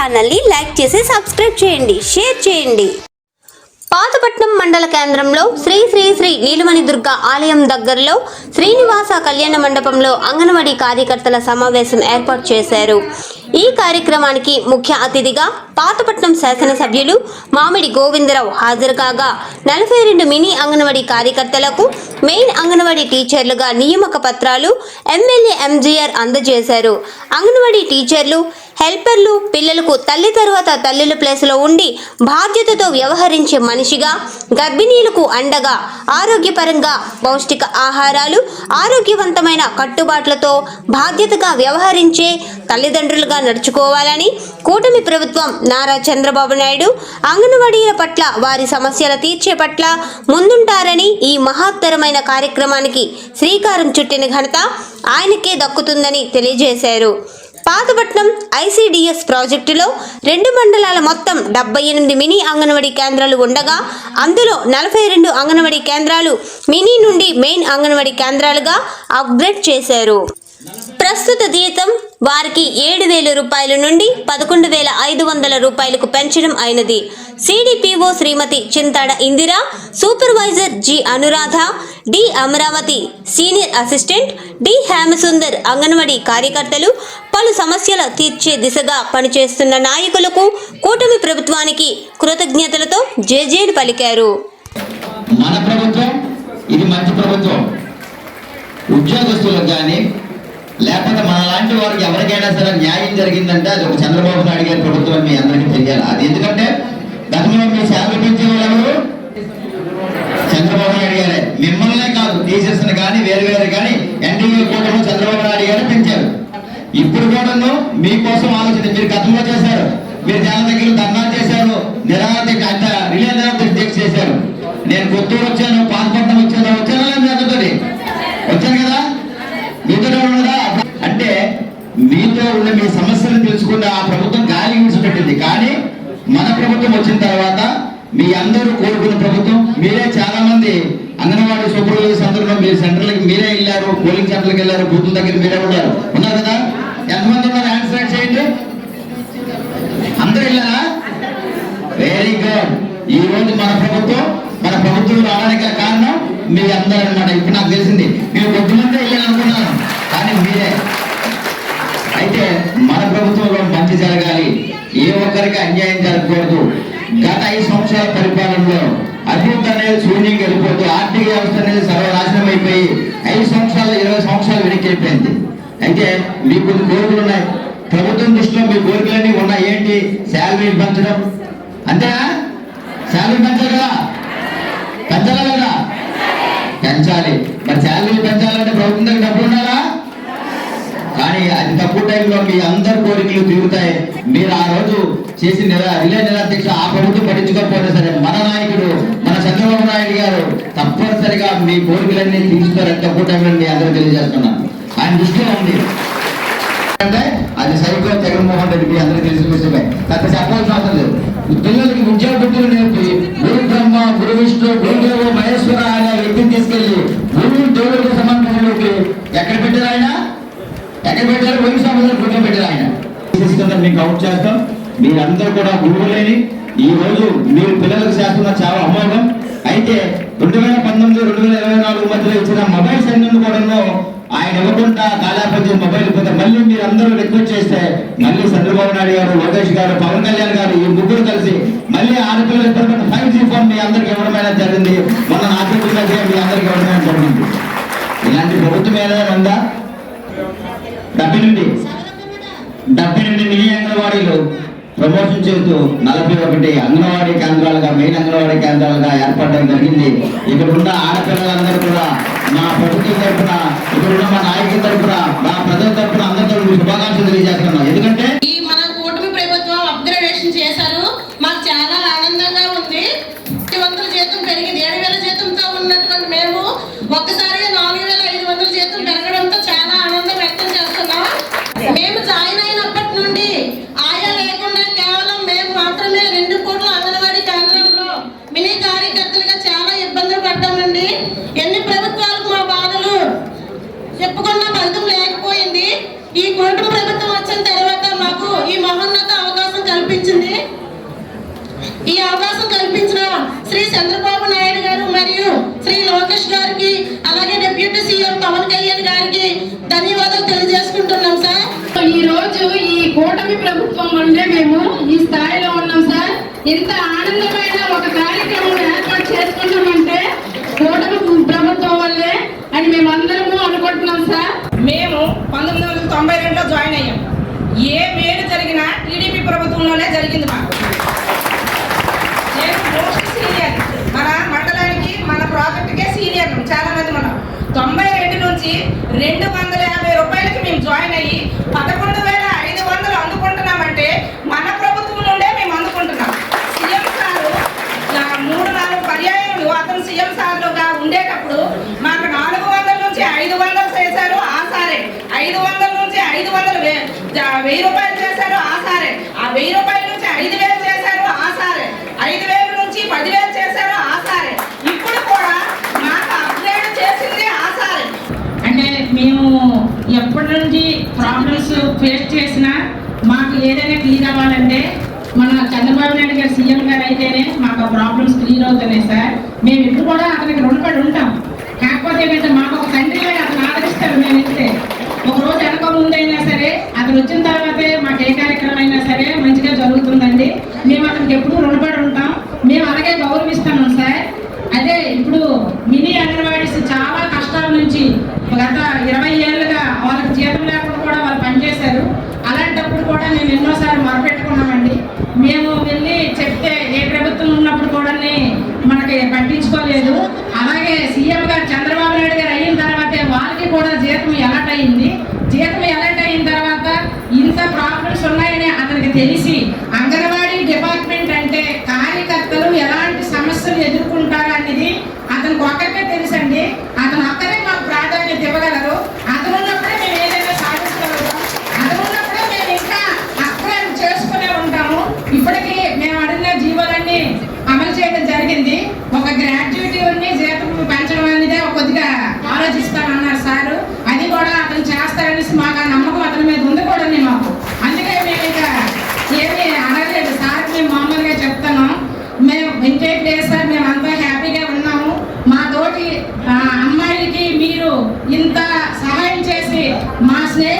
ఛానల్ని లైక్ చేసి సబ్స్క్రైబ్ చేయండి షేర్ చేయండి. పాతపట్నం మండల కేంద్రంలో శ్రీ శ్రీ శ్రీ నీలమణి దుర్గ ఆలయం దగ్గరలో శ్రీనివాస కళ్యాణ మండపంలో అంగన్వాడీ కార్యకర్తల సమావేశం ఏర్పాటు చేశారు. ఈ కార్యక్రమానికి ముఖ్య అతిథిగా పాతపట్నం శాసనసభ్యులు మామిడి గోవిందరావు హాజరు కాగా నలభై రెండు మినీ అంగన్వాడీ కార్యకర్తలకు మెయిన్ అంగన్వాడీ టీచర్లుగా నియామక పత్రాలు ఎమ్మెల్యే ఎంజీఆర్ అందజేశారు. అంగన్వాడీ టీచర్లు హెల్పర్లు పిల్లలకు తల్లి తరువాత తల్లుల ప్లేస్లో ఉండి బాధ్యతతో వ్యవహరించే మనిషిగా గర్భిణీలకు అండగా ఆరోగ్యపరంగా పౌష్టిక ఆహారాలు ఆరోగ్యవంతమైన కట్టుబాట్లతో బాధ్యతగా వ్యవహరించే తల్లిదండ్రులుగా నడుచుకోవాలని కూటమి ప్రభుత్వం నారా చంద్రబాబు నాయుడు అంగన్వాడీల పట్ల వారి సమస్యల తీర్చే పట్ల ముందుంటారని ఈ మహత్తరమైన కార్యక్రమానికి శ్రీకారం చుట్టిన ఘనత ఆయనకే దక్కుతుందని తెలియజేశారు. పాతపట్నం ఐసీడీఎస్ ప్రాజెక్టులో రెండు మండలాల మొత్తం డెబ్బై ఎనిమిది మినీ అంగన్వాడీ కేంద్రాలు ఉండగా అందులో నలభై రెండు అంగన్వాడీ కేంద్రాలు మినీ నుండి మెయిన్ అంగన్వాడీ కేంద్రాలుగా అప్గ్రేడ్ చేశారు. ప్రస్తుత జీతం వారికి ఏడు వేల రూపాయల నుండి పదకొండు వేల ఐదు వందల రూపాయలకు పెంచడం అయినది. CDPO Srimati Chintada Indira supervisor G Anuradha D Amaravati senior assistant D Hemasundar anganwadi కార్యకర్తలు పలు సమస్యల తీర్చే దిశగా పనిచేస్తున్న నాయకులకు కూటమి ప్రభుత్వానికి కృతజ్ఞతలతో జేజేలు పలికారు. మన ప్రభుత్వం ఇది మంచి ప్రభుత్వం ఉద్యోగస్తులకు కానీ అలాంటి వారికి ఎవరికైనా సరే న్యాయం జరిగిందంటే అది ఒక చంద్రబాబు నాయుడు గారి ప్రభుత్వం మీ అందరికీ తెలియాలి అది ఎందుకంటే గతంలో మీ శాలరీ పెంచే వాళ్ళు చంద్రబాబు నాయుడు గారే మిమ్మల్నే కాదు టీచర్స్ని కానీ వేరు వేరు కానీ ఎన్డీఏ కూటమి చంద్రబాబు నాయుడు గారే పెంచారు ఇప్పుడు కూడాను మీకోసం ఆలోచన మీరు గతంలో చేశారు మీరు చాలా దగ్గర ధర్నా చేశారు నిరాహార అంత రిలే దీక్ష చేశారు నేను కొత్తూరు వచ్చాను మీతో మీ సమస్యలు తెలుసుకుంటే ఆ ప్రభుత్వం గాలి విడిచిపెట్టింది కానీ మన ప్రభుత్వం వచ్చిన తర్వాత మీ అందరూ కోరుకున్న ప్రభుత్వం మీరే చాలా మంది అంగన్వాడీ సూపర్వైజర్స్ అందరూ మీ సెంటర్లకి మీరే వెళ్ళారు పోలింగ్ సెంటర్లకు వెళ్ళారు బూతుల దగ్గర మీరే ఉన్నారు. ఉన్నారు కదా? ఎంతమంది ఉన్నారు? ఆన్సర్ చేయండి. అందరూ వెళ్ళారా? వెరీ గుడ్ ఈ రోజు మన ప్రభుత్వం మన ప్రభుత్వం రావడానికి కారణం మీ అందరూ అన్నమాట ఇప్పుడు నాకు తెలిసింది మీరు కొద్దిమంది వెళ్ళాలనుకున్నాను కానీ మీరే. అయితే మన ప్రభుత్వంలో మంచి జరగాలి. ఏ ఒక్కరికి అన్యాయం జరగకూడదు. గత ఐదు సంవత్సరాల పరిపాలనలో అభివృద్ధి అనేది శూన్యం వెళ్ళిపోతూ ఆర్థిక వ్యవస్థ అనేది సర్వనాశనం అయిపోయి ఐదు సంవత్సరాలు ఇరవై సంవత్సరాలు వెనక్కి అయితే మీకు కొన్ని కోరికలు ఉన్నాయి. ప్రభుత్వం దృష్టిలో మీ కోరికలన్నీ ఉన్నాయి. ఏంటి? శాలరీ పెంచడం. అంతేనా? శాలరీ పెంచాలి? కదా పెంచాలా కదా పెంచాలి. మరి శాలరీ పెంచాలంటే ప్రభుత్వం దగ్గర డబ్బులు కానీ అది తక్కువ టైంలో మీ అందరి కోరికలు తీరుతాయి. మీరు ఆ రోజు చేసి నిరా రిలే నిరాధ్యక్ష ఆ ప్రభుత్వం పట్టించుకోకపోయినా సరే మన నాయకుడు మన చంద్రబాబు నాయుడు గారు తప్పనిసరిగా మీ కోరికలన్నీ తీరుస్తారని తక్కువ టైంలో మీ అందరూ తెలియజేస్తున్నాను. ఆయన దృష్టిలో ఉంది. అంటే అది సరిగ్గా జగన్మోహన్ రెడ్డి మీ అందరికీ తెలిసిన విషయమే. పెద్ద చెప్పాల్సిన అవసరం లేదు. పిల్లలకి విద్యా బుద్ధులు నేర్పి గురు బ్రహ్మ గురు విష్ణు గురుదేవు మహేశ్వర అనే వ్యక్తిని తీసుకెళ్ళి గురువు పెట్టారు వెయ్యి సంవత్సరాలు క్రితం పెట్టారు ఆయన. మీకు అవుట్ చేస్తాం. మీరందరూ కూడా గురువులేని. ఈ రోజు మీరు పిల్లలకు చేస్తున్న చాలా అమోఘం. అయితే రెండు వేల పంతొమ్మిది రెండు వేల ఇరవై నాలుగు మధ్యలో ఇచ్చిన మొబైల్ సైన్యం కూడా ఆయన ఇవ్వకుండా కాలాపతి మొబైల్ పోతే మళ్ళీ మీరు అందరూ రిక్వెస్ట్ చేస్తే మళ్ళీ చంద్రబాబు నాయుడు గారు లోకేష్ గారు పవన్ కళ్యాణ్ గారు ఈ ముగ్గురు కలిసి మళ్ళీ ఆడపిల్లలు ఇద్దరు ఫైవ్ జీ ఫోన్ మీ అందరికి ఇవ్వడమైనా జరిగింది. మొన్న నాకు మీ అందరికి ఇవ్వడమైనా జరిగింది. ఇలాంటి ప్రభుత్వం ఏదైనా ఉందా? డబ్బి నుండి నుండి మినీ అంగన్వాడీలు ప్రమోషన్ చేస్తూ నలభై ఒకటి అంగన్వాడీ కేంద్రాలుగా మెయిన్ అంగన్వాడీ కేంద్రాలుగా ఏర్పడడం జరిగింది. ఇక్కడ ఉన్న ఆడపిల్లలందరూ కూడా మా ప్రభుత్వం తరఫున ఇక్కడ ఉన్న మా నాయకుల తరఫున మా ప్రజల తరఫున అందరితో శుభాకాంక్షలు తెలియజేస్తున్నాం. ఎన్ని ప్రభుత్వాలకు మా బాధలు? చెప్పుకున్న ఫలితం లేకపోయింది. ఈ కూటమి ప్రభుత్వం వచ్చిన తర్వాత మాకు ఈ మహోన్నత అవకాశం కల్పించింది. ఈ అవకాశం కల్పించిన శ్రీ చంద్రబాబు నాయుడు గారు మరియు శ్రీ లోకేష్ గారికి అలాగే డిప్యూటీ సీఎం పవన్ కళ్యాణ్ గారికి ధన్యవాదాలు తెలియజేసుకుంటున్నాం సార్. ఈ రోజు ఈ కూటమి ప్రభుత్వం వల్లే మేము ఈ స్థాయిలో ఉన్నాం సార్. ఇంత ఆనందమైన ఒక కార్యక్రమం ఏర్పాటు చేసుకున్నామంటే కూటమి ప్రభుత్వం వల్లే అని మేమందరము అనుకుంటున్నాం సార్ మేము పంతొమ్మిది వందల తొంభై రెండులో జాయిన్ అయ్యాం. ఏ మేలు జరిగినా టీడీపీ ప్రభుత్వంలోనే జరిగింది మాకు. నేను మోస్ట్ సీనియర్. మన మండలానికి మన ప్రాజెక్టుకే సీనియర్ చాలా మంది మనం. తొంభై రెండు నుంచి రెండు వందల యాభై రూపాయలకి మేము జాయిన్ అయ్యి పదకొండు వేల ఐదు వందలు అందుకుంటున్నామంటే మన ప్రభుత్వం నుండే మేము అందుకుంటున్నాం సీఎం సారు నా మూడు నాలుగు పర్యాయములు అతను సీఎం సార్లుగా ఉండేటప్పుడు మాకు నాలుగు వందల నుంచి ఐదు వందలు చేశారు ఆ సారే ఐదు వందల నుంచి ఐదు వందలు వే- జా- వెయ్యి రూపాయలు చేశారు ఆ సారే. ఆ వెయ్యి రూపాయల నుంచి ఐదు వేలు చేశారు ఆ సారే. ఐదు వేల నుంచి పదివేలు చేశారు ఆ సారే. ఇప్పుడు కూడా మాకు అప్గ్రేడ్ చేసింది ఆ సారే. అంటే మేము ఎప్పటి నుంచి ప్రాబ్లమ్స్ ఫేస్ చేసినా మాకు ఏదైనా క్లియర్ అవ్వాలంటే మన చంద్రబాబు నాయుడు గారు సీఎం గారు అయితేనే మాకు ఆ ప్రాబ్లమ్స్ క్లియర్ అవుతున్నాయి సార్. మేము ఇప్పుడు కూడా అతనికి రుణపడి ఉంటాం. కాకపోతే ఏంటంటే మాకు ఒక తండ్రిగా అతను ఆదరిస్తారు మేము ఇస్తే ఒక రోజు వెనక ముందైనా సరే అతను వచ్చిన తర్వాతే మాకు ఏ కార్యక్రమం అయినా సరే మంచిగా జరుగుతుందండి. మేము అతనికి ఎప్పుడూ రుణపడి ఉంటాం. మేము అలాగే గౌరవిస్తున్నాం సార్. అదే ఇప్పుడు మినీ అంగన్వాడీస్ చాలా కష్టాల నుంచి గత ఇరవై ఏళ్ళుగా వాళ్ళకి జీతం లేకుండా కూడా వాళ్ళు పనిచేశారు. అలాంటప్పుడు కూడా మేము ఎన్నోసార్లు మొరపెట్టుకున్నామండి. మేము వెళ్ళి చెప్తే ఏ ప్రభుత్వం ఉన్నప్పుడు కూడా మనకి పట్టించుకోలేదు. అలాగే సీఎం గారు చంద్రబాబు నాయుడు గారు అయిన తర్వాతే వాళ్ళకి కూడా జీతం ఎలర్ట్ అయింది జీతం ఎలర్ట్ అయిన తర్వాత ఇంత ప్రాబ్లమ్స్ ఉన్నాయని అతనికి తెలిసి అంగన్వాడీ డిపార్ట్మెంట్ అంటే కార్యకర్తలు ఎలాంటి సమస్యలు ఎదుర్కొంటారు అనేది అతనికి ఒక్కరికే తెలుసండి. అతను ఒక్కరే మాకు ప్రాధాన్యత ఇవ్వగలరు. అతను ఉన్నప్పుడే మేము ఏదైనా సాధించగలుగుతాం. అతను ఉన్నప్పుడే మేము ఇంకా అప్గ్రేడ్ చేసుకునే ఉంటాము. ఇప్పటికీ మేము అడిగిన జీవోలన్నీ అమలు చేయడం జరిగింది. ఒక గ్రాడ్యుయేటీ జీతం పెంచడం అనేది కొద్దిగా ఆలోచిస్తామన్నారు సారు అది కూడా అతను చేస్తారనేసి మాకు ఆ నమ్మకం అతని మీద ఉంది కూడా మాకు అందుకే మేము ఇక ఏమీ అనలేదు సార్ మేము మామూలుగా చెప్తాను మేము ఇంకేం లేదు సార్ మేము హ్యాపీగా ఉన్నాము. మా తోటి అమ్మాయిలకి మీరు ఇంత సహాయం చేసి మా స్నేహితు